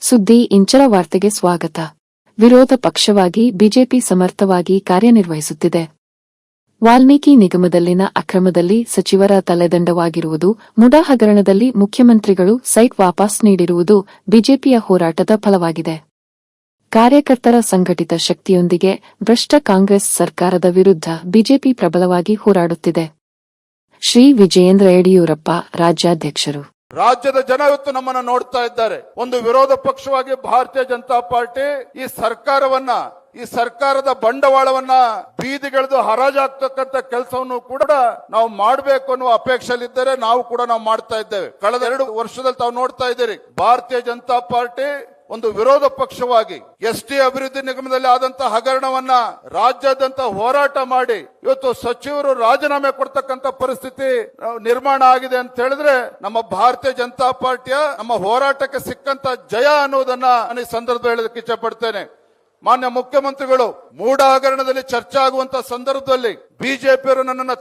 ಸುದ್ದಿ ಇಂಚರ ವಾರ್ತೆಗೆ ಸ್ವಾಗತ. ವಿರೋಧ ಪಕ್ಷವಾಗಿ ಬಿಜೆಪಿ ಸಮರ್ಥವಾಗಿ ಕಾರ್ಯನಿರ್ವಹಿಸುತ್ತಿದೆ. ವಾಲ್ಮೀಕಿ ನಿಗಮದಲ್ಲಿನ ಅಕ್ರಮದಲ್ಲಿ ಸಚಿವರ ತಲೆದಂಡವಾಗಿರುವುದು ಮುಡಾ ಹಗರಣದಲ್ಲಿ ಮುಖ್ಯಮಂತ್ರಿಗಳು ಸೈಟ್ ವಾಪಸ್ ನೀಡಿರುವುದು ಬಿಜೆಪಿಯ ಹೋರಾಟದ ಫಲವಾಗಿದೆ. ಕಾರ್ಯಕರ್ತರ ಸಂಘಟಿತ ಶಕ್ತಿಯೊಂದಿಗೆ ಭ್ರಷ್ಟ ಕಾಂಗ್ರೆಸ್ ಸರ್ಕಾರದ ವಿರುದ್ಧ ಬಿಜೆಪಿ ಪ್ರಬಲವಾಗಿ ಹೋರಾಡುತ್ತಿದೆ. ಶ್ರೀ ವಿಜಯೇಂದ್ರ ಯಡಿಯೂರಪ್ಪ, ರಾಜ್ಯಾಧ್ಯಕ್ಷರು. ರಾಜ್ಯದ ಜನ ಇವತ್ತು ನಮ್ಮನ್ನ ನೋಡ್ತಾ ಇದ್ದಾರೆ. ಒಂದು ವಿರೋಧ ಪಕ್ಷವಾಗಿ ಭಾರತೀಯ ಜನತಾ ಪಾರ್ಟಿ ಈ ಸರ್ಕಾರವನ್ನ, ಈ ಸರ್ಕಾರದ ಬಂಡವಾಳವನ್ನ ಬೀದಿಗೆಳೆದು ಹರಾಜಾಗ್ತಕ್ಕಂತ ಕೆಲಸವನ್ನು ಕೂಡ ನಾವು ಮಾಡಬೇಕು ಅನ್ನುವ ಅಪೇಕ್ಷೆಯಲ್ಲಿದ್ದರೆ ನಾವು ಕೂಡ ನಾವು ಮಾಡ್ತಾ ಇದ್ದೇವೆ. ಕಳೆದ ಎರಡು ವರ್ಷದಲ್ಲಿ ತಾವು ನೋಡ್ತಾ ಇದ್ದೀರಿ, ಭಾರತೀಯ ಜನತಾ ಪಾರ್ಟಿ ಒಂದು ವಿರೋಧ ಪಕ್ಷವಾಗಿ ಎಸ್ ಟಿ ಅಭಿವೃದ್ಧಿ ನಿಗಮದಲ್ಲಿ ಆದಂತಹ ಹಗರಣವನ್ನ ರಾಜ್ಯಾದ್ಯಂತ ಹೋರಾಟ ಮಾಡಿ ಇವತ್ತು ಸಚಿವರು ರಾಜೀನಾಮೆ ಕೊಡ್ತಕ್ಕಂತ ಪರಿಸ್ಥಿತಿ ನಿರ್ಮಾಣ ಆಗಿದೆ ಅಂತ ಹೇಳಿದ್ರೆ ನಮ್ಮ ಭಾರತೀಯ ಜನತಾ ಪಾರ್ಟಿಯ ನಮ್ಮ ಹೋರಾಟಕ್ಕೆ ಸಿಕ್ಕಂತ ಜಯ ಅನ್ನೋದನ್ನ ನಾನು ಈ ಸಂದರ್ಭದಲ್ಲಿ ಹೇಳೋದಕ್ಕೆ ಇಚ್ಛೆ ಪಡ್ತೇನೆ. ಮಾನ್ಯ ಮುಖ್ಯಮಂತ್ರಿಗಳು ಮೂಡ ಹಗರಣದಲ್ಲಿ ಚರ್ಚೆ ಆಗುವಂತ ಸಂದರ್ಭದಲ್ಲಿ ಬಿಜೆಪಿಯವರು ನನ್ನನ್ನು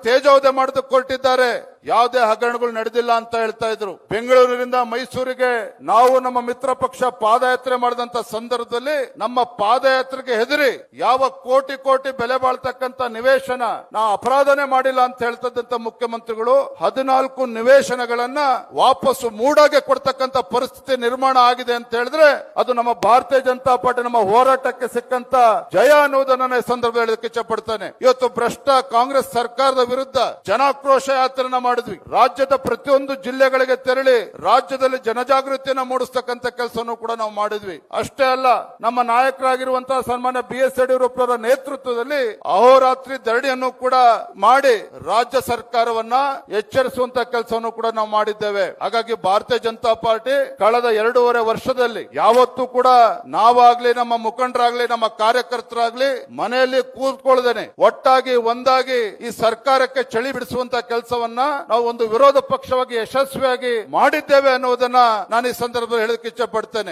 ಮಾಡಿದ ಕೊಟ್ಟಿದ್ದಾರೆ ಯಾವುದೇ ಹಗರಣಗಳು ನಡೆದಿಲ್ಲ ಅಂತ ಹೇಳ್ತಾ ಇದ್ರು. ಬೆಂಗಳೂರಿನಿಂದ ಮೈಸೂರಿಗೆ ನಾವು ನಮ್ಮ ಮಿತ್ರ ಪಕ್ಷ ಪಾದಯಾತ್ರೆ ಮಾಡಿದಂತ ಸಂದರ್ಭದಲ್ಲಿ ನಮ್ಮ ಪಾದಯಾತ್ರೆಗೆ ಹೆದರಿ ಯಾವ ಕೋಟಿ ಕೋಟಿ ಬೆಲೆ ಬಾಳ್ತಕ್ಕಂತ ನಿವೇಶನ ನಾವು ಅಪರಾಧನೆ ಮಾಡಿಲ್ಲ ಅಂತ ಹೇಳ್ತದಂತ ಮುಖ್ಯಮಂತ್ರಿಗಳು ಹದಿನಾಲ್ಕು ನಿವೇಶನಗಳನ್ನ ವಾಪಸ್ಸು ಮೂಡಾಗೆ ಕೊಡ್ತಕ್ಕಂತ ಪರಿಸ್ಥಿತಿ ನಿರ್ಮಾಣ ಆಗಿದೆ ಅಂತ ಹೇಳಿದ್ರೆ ಅದು ನಮ್ಮ ಭಾರತೀಯ ಜನತಾ ಪಾರ್ಟಿ ನಮ್ಮ ಹೋರಾಟಕ್ಕೆ ಸಿಕ್ಕಂತ ಜಯ ಅನ್ನೋದನ್ನ ಸಂದರ್ಭದಲ್ಲಿ ಇಚ್ಛಪಡ್ತೇನೆ ಇವತ್ತು ಭ್ರಷ್ಟ ಕಾಂಗ್ರೆಸ್ ಸರ್ಕಾರದ ವಿರುದ್ಧ ಜನಾಕ್ರೋಶ ಯಾತ್ರೆನ ಮಾಡಿದ್ವಿ. ರಾಜ್ಯದ ಪ್ರತಿಯೊಂದು ಜಿಲ್ಲೆಗಳಿಗೆ ತೆರಳಿ ರಾಜ್ಯದಲ್ಲಿ ಜನಜಾಗೃತಿಯನ್ನ ಮೂಡಿಸತಕ್ಕಂತ ಕೆಲಸವನ್ನು ಕೂಡ ನಾವು ಮಾಡಿದ್ವಿ. ಅಷ್ಟೇ ಅಲ್ಲ, ನಮ್ಮ ನಾಯಕರಾಗಿರುವಂತಹ ಸನ್ಮಾನ್ಯ ಬಿ ಎಸ್ ಯಡಿಯೂರಪ್ಪರ ನೇತೃತ್ವದಲ್ಲಿ ಅಹೋರಾತ್ರಿ ಧರಣಿಯನ್ನು ಕೂಡ ಮಾಡಿ ರಾಜ್ಯ ಸರ್ಕಾರವನ್ನ ಎಚ್ಚರಿಸುವಂತ ಕೆಲಸವನ್ನು ಕೂಡ ನಾವು ಮಾಡಿದ್ದೇವೆ. ಹಾಗಾಗಿ ಭಾರತೀಯ ಜನತಾ ಪಾರ್ಟಿ ಕಳೆದ ಎರಡೂವರೆ ವರ್ಷದಲ್ಲಿ ಯಾವತ್ತೂ ಕೂಡ ನಾವಾಗ್ಲಿ ನಮ್ಮ ಮುಖಂಡರಾಗ್ಲಿ, ನಮ್ಮ ಕಾರ್ಯಕರ್ತರಾಗ್ಲಿ ಮನೆಯಲ್ಲಿ ಕೂತ್ಕೊಳ್ಳದೇನೆ ಒಟ್ಟಾಗಿ ಒಂದಾಗಿ ಈ ಸರ್ಕಾರಕ್ಕೆ ಚಳಿ ಬಿಡಿಸುವಂತ ಕೆಲಸವನ್ನ ನಾವು ಒಂದು ವಿರೋಧ ಪಕ್ಷವಾಗಿ ಯಶಸ್ವಿಯಾಗಿ ಮಾಡಿದ್ದೇವೆ ಅನ್ನುವುದನ್ನ ನಾನು ಈ ಸಂದರ್ಭದಲ್ಲಿ ಹೇಳಕ್ಕೆ ಇಚ್ಛೆ ಪಡ್ತೇನೆ.